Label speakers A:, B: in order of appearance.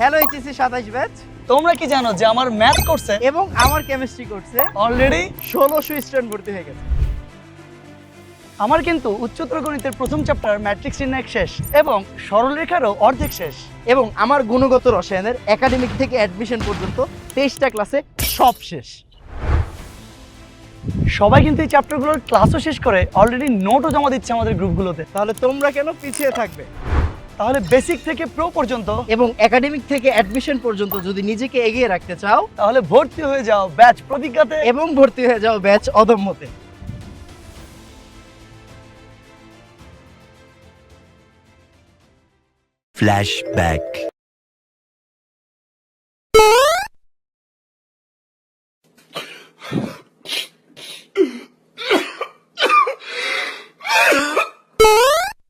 A: Hello HSC সাতাইশ batch
B: তোমরা কি জানো যে আমার ম্যাথ করছে?
A: এবং আমার কেমিস্ট্রি করছে।
B: অলরেডি
A: ষোলোশো স্টুডেন্ট ভর্তি হয়ে গেছে।
B: আমার কিন্তু উচ্চতর গণিতের প্রথম চ্যাপ্টার ম্যাট্রিক্স নির্ণায়ক শেষ এবং সরলরেখারও অর্ধেক শেষ।
A: এবং আমার গুণগত রসায়নের একাডেমিক থেকে অ্যাডমিশন পর্যন্ত তেইশটা ক্লাসে সব শেষ।
B: সবাই কিন্তু এই চ্যাপ্টারগুলোর ক্লাসও শেষ করে অলরেডি নোটও জমা দিচ্ছে আমাদের গ্রুপগুলোতে
A: তাহলে তোমরা কেন পিছিয়ে থাকবে?
B: তাহলে বেসিক থেকে প্রো পর্যন্ত
A: এবং একাডেমিক থেকে অ্যাডমিশন পর্যন্ত যদি নিজেকে এগিয়ে রাখতে চাও
B: তাহলে ভর্তি হয়ে যাও ব্যাচ প্রতিজ্ঞাতে
A: এবং ভর্তি হয়ে যাও ব্যাচ অদম্যতে
C: Flashback.